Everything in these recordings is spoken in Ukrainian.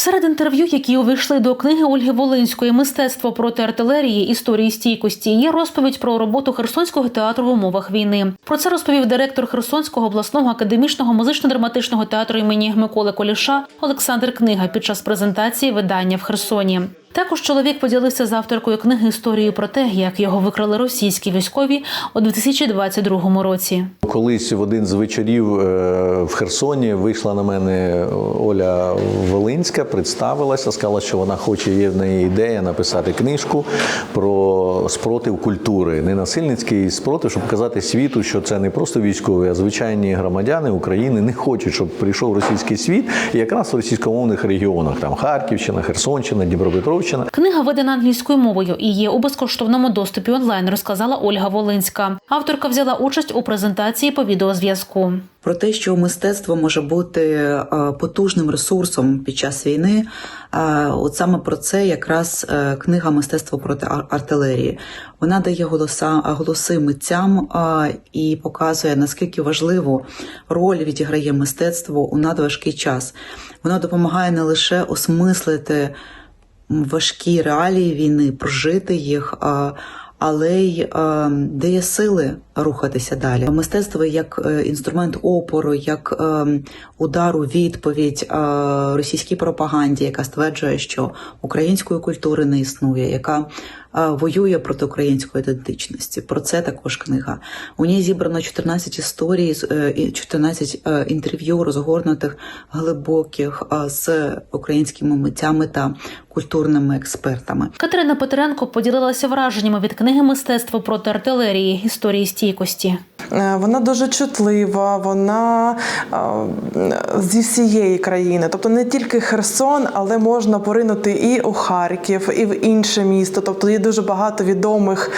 Серед інтерв'ю, які увійшли до книги Ольги Волинської Мистецтво проти артилерії історії стійкості, є розповідь про роботу Херсонського театру в умовах війни. Про це розповів директор Херсонського обласного академічного музично-драматичного театру імені Миколи Коліша Олександр Книга під час презентації видання в Херсоні. Також чоловік поділився з авторкою книги історією про те, як його викрали російські військові у 2022 році. Колись в один з вечорів е, в Херсоні вийшла на мене Оля Волинська, представилася, сказала, що вона хоче, є в неї ідея написати книжку про спротив культури, ненасильницький спротив, щоб показати світу, що це не просто військові, а звичайні громадяни України не хочуть, щоб прийшов російський світ, і якраз в російськомовних регіонах там Харківщина, Херсонщина, Дніпропетровщина. Книга видана англійською мовою і є у безкоштовному доступі онлайн, розказала Ольга Волинська. Авторка взяла участь у презентації по відеозв'язку. Про те, що мистецтво може бути е, потужним ресурсом під час війни, е, от саме про це якраз е, книга Мистецтво проти артилерії. Вона дає голоса, голоси митцям і показує наскільки важливу роль відіграє мистецтво у надважкий час. Вона допомагає не лише осмислити важкі реалії війни, прожити їх. Але й е, дає сили рухатися далі. Мистецтво як е, інструмент опору, як е, удар відповідь російській пропаганді, яка стверджує, що української культури не існує, яка воює проти української ідентичності. Про це також книга. У ній зібрано 14 історій, з, е, 14 е, інтерв'ю розгорнутих глибоких з українськими митцями та культурними експертами. Катерина Петренко поділилася враженнями від книги Мистецтво проти артилерії історії стійкості. Е, Вона дуже чутлива, вона е, зі всієї країни. Тобто не тільки Херсон, але можна поринути і у Харків, і в інше місто. Тобто є дуже багато відомих.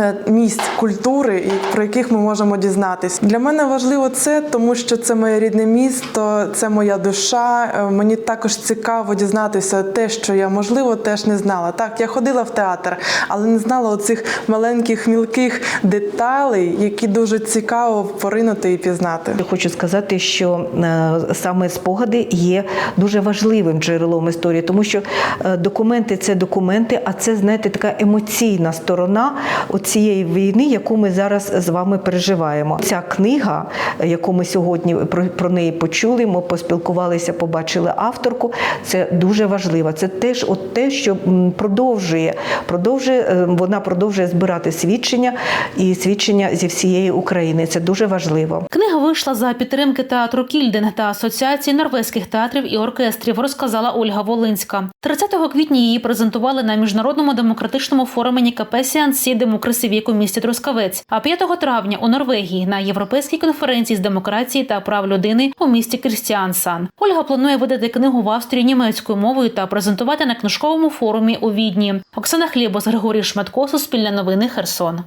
Е, Місць культури, про яких ми можемо дізнатись. Для мене важливо це, тому що це моє рідне місто, це моя душа. Е, Мені також цікаво дізнатися те, що я можливо теж не знала. Так, я ходила в театр, але не знала оцих маленьких мілких деталей, які дуже цікаво поринути і пізнати. Я Хочу сказати, що е, саме спогади є дуже важливим джерелом історії, тому що документи це документи, а це, знаєте, така емоційна сторона цієї війни, яку ми зараз з вами переживаємо. Ця книга, яку ми сьогодні про, про неї почули, ми поспілкувалися, побачили авторку. Це дуже важливо. Це теж от те, що продовжує, продовжує е, вона продовжує збирати свідчення і свідчення зі всієї України. Це дуже важливо. Вийшла за підтримки театру Кільден та Асоціації норвезьких театрів і оркестрів, розказала Ольга Волинська. 30 квітня її презентували на міжнародному демократичному форумі НІКП Сіансі демократії віку в місті Трускавець. А 5 травня у Норвегії на європейській конференції з демократії та прав людини у місті Крістіансан. Ольга планує видати книгу в Австрії німецькою мовою та презентувати на книжковому форумі у Відні. Оксана Хлібос, Григорій Шматко, Суспільне новини, Херсон.